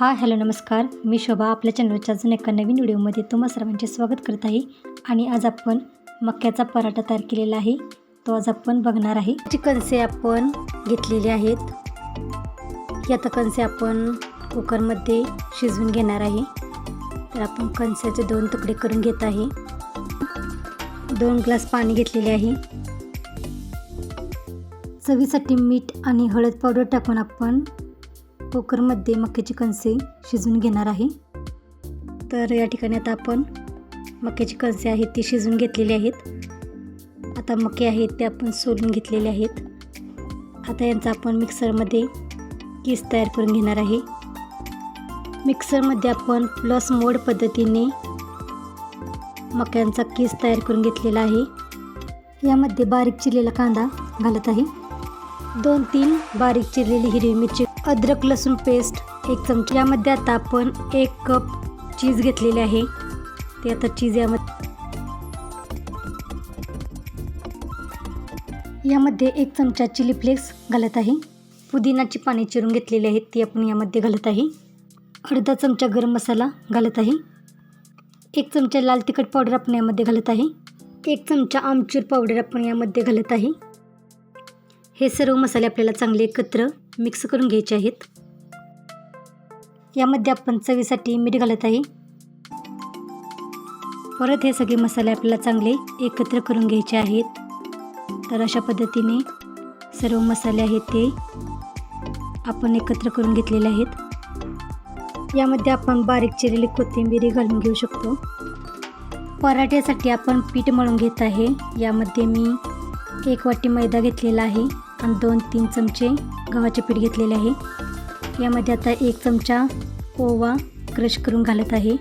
हा हॅलो नमस्कार. मी शोभा आपल्या चॅनलच्या अजून एका नवीन व्हिडिओमध्ये तुम्हा सर्वांचे स्वागत करत आहे. आणि आज आपण मक्याचा पराठा तयार केलेला आहे. तो आज आपण बघणार आहे. ची कणसे आपण घेतलेली आहेत. ही आता कणसे आपण कुकरमध्ये शिजवून घेणार आहे. तर आपण कणसाचे दोन तुकडे करून घेत आहे. दोन ग्लास पाणी घेतलेले आहे. चवीसाठी मीठ आणि हळद पावडर टाकून आपण कुकरमध्ये मक्याची कणसे शिजून घेणार आहे. तर या ठिकाणी आता आपण मक्याची कणसे आहेत ती शिजवून घेतलेली आहेत. आता मके आहेत ते आपण सोलून घेतलेले आहेत. आता यांचा आपण मिक्सरमध्ये केस तयार करून घेणार आहे. मिक्सरमध्ये आपण प्लस मोड पद्धतीने मक्यांचा केस तयार करून घेतलेला आहे. यामध्ये बारीक चिरलेला कांदा घालत आहे. दोन तीन बारीक चिरलेली हिरवी मिरची अद्रक लसूण पेस्ट एक चमचा यामध्ये आता आपण एक कप चीज घेतलेली आहे. ते आता चीज यामध्ये यामध्ये एक चमचा चिली फ्लेक्स घालत आहे. पुदिनाची पाने चिरून घेतलेली आहेत ती आपण यामध्ये घालत आहे. अर्धा चमचा गरम मसाला घालत आहे. एक चमचा लाल तिखट पावडर आपण यामध्ये घालत आहे. एक चमचा आमचूर पावडर आपण यामध्ये घालत आहे. हे सर्व मसाले आपल्याला चांगले एकत्र मिक्स करून घ्यायचे आहेत. यामध्ये आपण चवीसाठी मीठ घालत आहे. परत हे सगळे मसाले आपल्याला चांगले एकत्र करून घ्यायचे आहेत. तर अशा पद्धतीने सर्व मसाले आहेत ते आपण एकत्र करून घेतलेले आहेत. यामध्ये आपण बारीक चिरलेली कोथिंबीरी घालून घेऊ शकतो. पराठ्यासाठी आपण पीठ मळून घेत आहे. यामध्ये मी एक वाटी मैदा घेतलेला आहे. आणि दोन तीन चमचे गव्हाचे पीठ घेतलेले आहे. यामध्ये आता एक चमचा ओवा क्रश करून घालत आहे.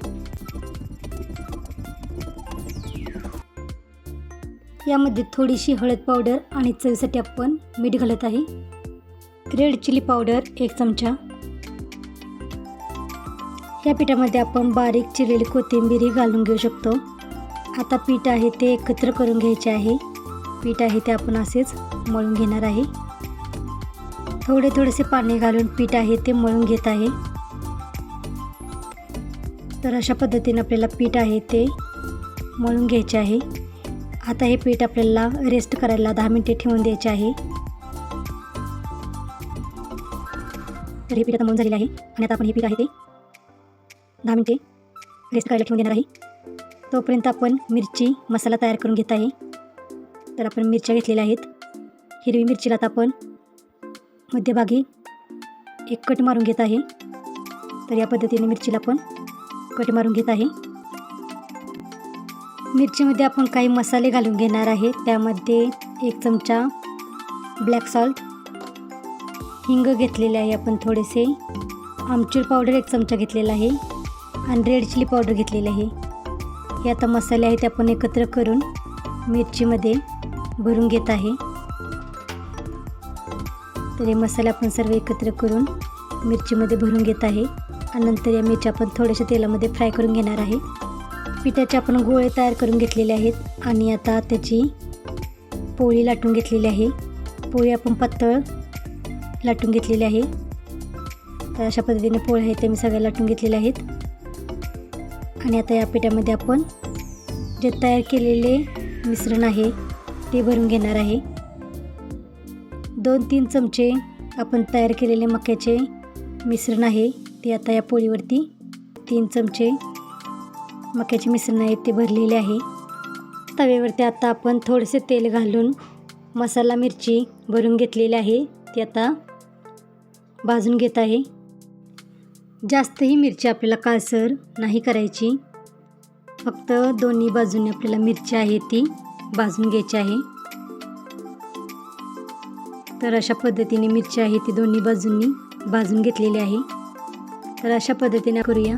यामध्ये थोडीशी हळद पावडर आणि चवीसाठी आपण मीठ घालत आहे. रेड चिली पावडर एक चमचा. या पिठामध्ये आपण बारीक चिरलेली कोथिंबीरही घालून घेऊ शकतो. आता पीठ आहे ते एकत्र करून घ्यायचे आहे. पीठ आहे ते आपण असेच मळून घेणार आहे. थोडे थोडेसे पाणी घालून पीठ आहे ते मळून घेत आहे. तर अशा पद्धतीने आपल्याला पीठ आहे ते मळून घ्यायचे आहे. आता हे पीठ आपल्याला रेस्ट करायला दहा मिनटे ठेवून द्यायचे आहे. तर हे पीठ आता मळून झालेले आहे आणि आता आपण हे पीठ आहे ते दहा मिनटे रेस्ट करायला ठेवून देणार आहे. तोपर्यंत आपण मिरची मसाला तयार करून घेत आहे. तर आपण मिरच्या घेतलेल्या आहेत. हिरवी मिरचीला आता आपण मध्यभागी एक कट मारून घेत आहे. तर या पद्धतीने मिरचीला आपण कट मारून घेत आहे. मिरचीमध्ये आपण काही मसाले घालून घेणार आहे. त्यामध्ये एक चमचा ब्लॅक सॉल्ट हिंग घेतलेले आहे. आपण थोडेसे आमचूर पावडर एक चमचा घेतलेला आहे आणि रेड चिली पावडर घेतलेली आहे. हे आता मसाले आहेत ते आपण एकत्र करून मिरचीमध्ये भरून घेत आहे. तर हे मसाले आपण सर्व एकत्र करून मिरचीमध्ये भरून घेत आहे. आणि नंतर या मिरच्या आपण थोड्याशा तेलामध्ये फ्राय करून घेणार आहे. पिठाचे आपण गोळे तयार करून घेतलेले आहेत. आणि आता त्याची पोळी लाटून घेतलेली आहे. पोळी आपण पातळ लाटून घेतलेली आहे. तर अशा पद्धतीने पोळ्या आहेत ते मी सगळ्या लाटून घेतलेल्या आहेत. आणि आता या पिठामध्ये आपण जे तयार केलेले मिश्रण आहे ते भरून घेणार आहे. दोन तीन चमचे आपण तयार केलेले मक्याचे मिश्रण आहे ते आता या पोळीवरती तीन चमचे मक्याचे मिश्रण आहे ते भरलेले आहे. तव्यावरती आता आपण थोडेसे तेल घालून मसाला मिरची भरून घेतलेली आहे ती आता भाजून घेत आहे. जास्तही मिरची आपल्याला काळसर नाही करायची. फक्त दोन्ही बाजूने आपल्याला मिरची आहे ती भाजून घ्यायची आहे. तर अशा पद्धतीने मिरची आहे ती दोन्ही बाजूंनी भाजून घेतलेली आहे. तर अशा पद्धतीने करूया.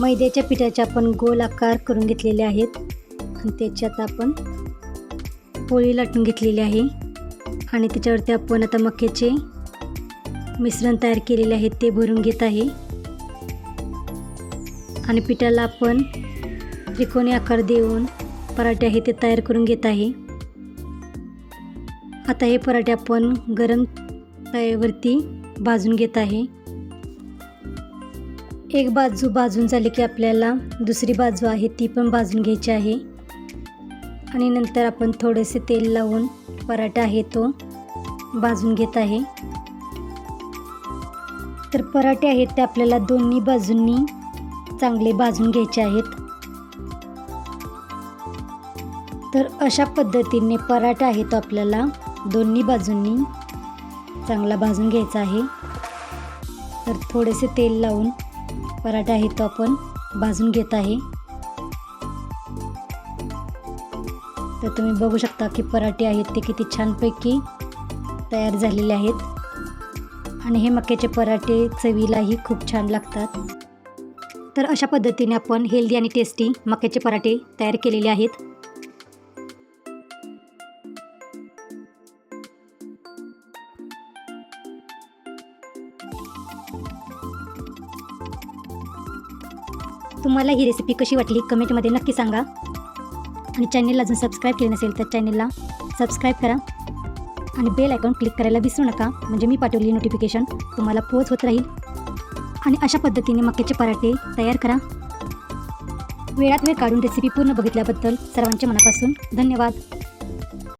मैद्याच्या पिठाचे आपण गोल आकार करून घेतलेले आहेत. आणि त्याच्यात आपण पोळी लाटून घेतलेली आहे. आणि त्याच्यावरती आपण आता मक्याचे मिश्रण तयार केलेले आहे ते भरून घेत आहे. आणि पिठाला आपण त्रिकोणी आकार देऊन पराठे आहे ते तयार करून घेत आहे. आता हे पराठे आपण गरम तव्यावरती भाजून घेत आहे. एक बाजू भाजून झाली की आपल्याला दुसरी बाजू आहे ती पण भाजून घ्यायची आहे. आणि नंतर आपण थोडेसे तेल लावून पराठा आहे तो भाजून घेत आहे. तर पराठे आहेत ते आपल्याला दोन्ही बाजूंनी चांगले भाजून घ्यायचे आहेत. तर अशा पद्धतीने पराठा आहे तो आपल्याला दोन्ही बाजूंनी चांगला भाजून घ्यायचा आहे. तर थोडेसे तेल लावून पराठा आहे तो आपण भाजून घेत आहे. तर तुम्ही बघू शकता की पराठे आहेत ते किती छानपैकी तयार झालेले आहेत. आणि हे मक्याचे पराठे चवीलाही खूप छान लागतात. तर अशा पद्धतीने आपण हेल्दी आणि टेस्टी मक्याचे पराठे तयार केलेले आहेत. तुम्हाला ही रेसिपी कशी वाटली कमेंटमध्ये नक्की सांगा. आणि चॅनेलला अजून सबस्क्राईब केले नसेल तर चॅनेलला सबस्क्राईब करा. आणि बेल आयकॉन क्लिक करायला विसरू नका. म्हणजे मी पाठवलेली नोटिफिकेशन तुम्हाला पोच होत राहील. आणि अशा पद्धतीने मक्याचे पराठे तयार करा. वेळात वेळ काढून रेसिपी पूर्ण बघितल्याबद्दल सर्वांच्या मनापासून धन्यवाद.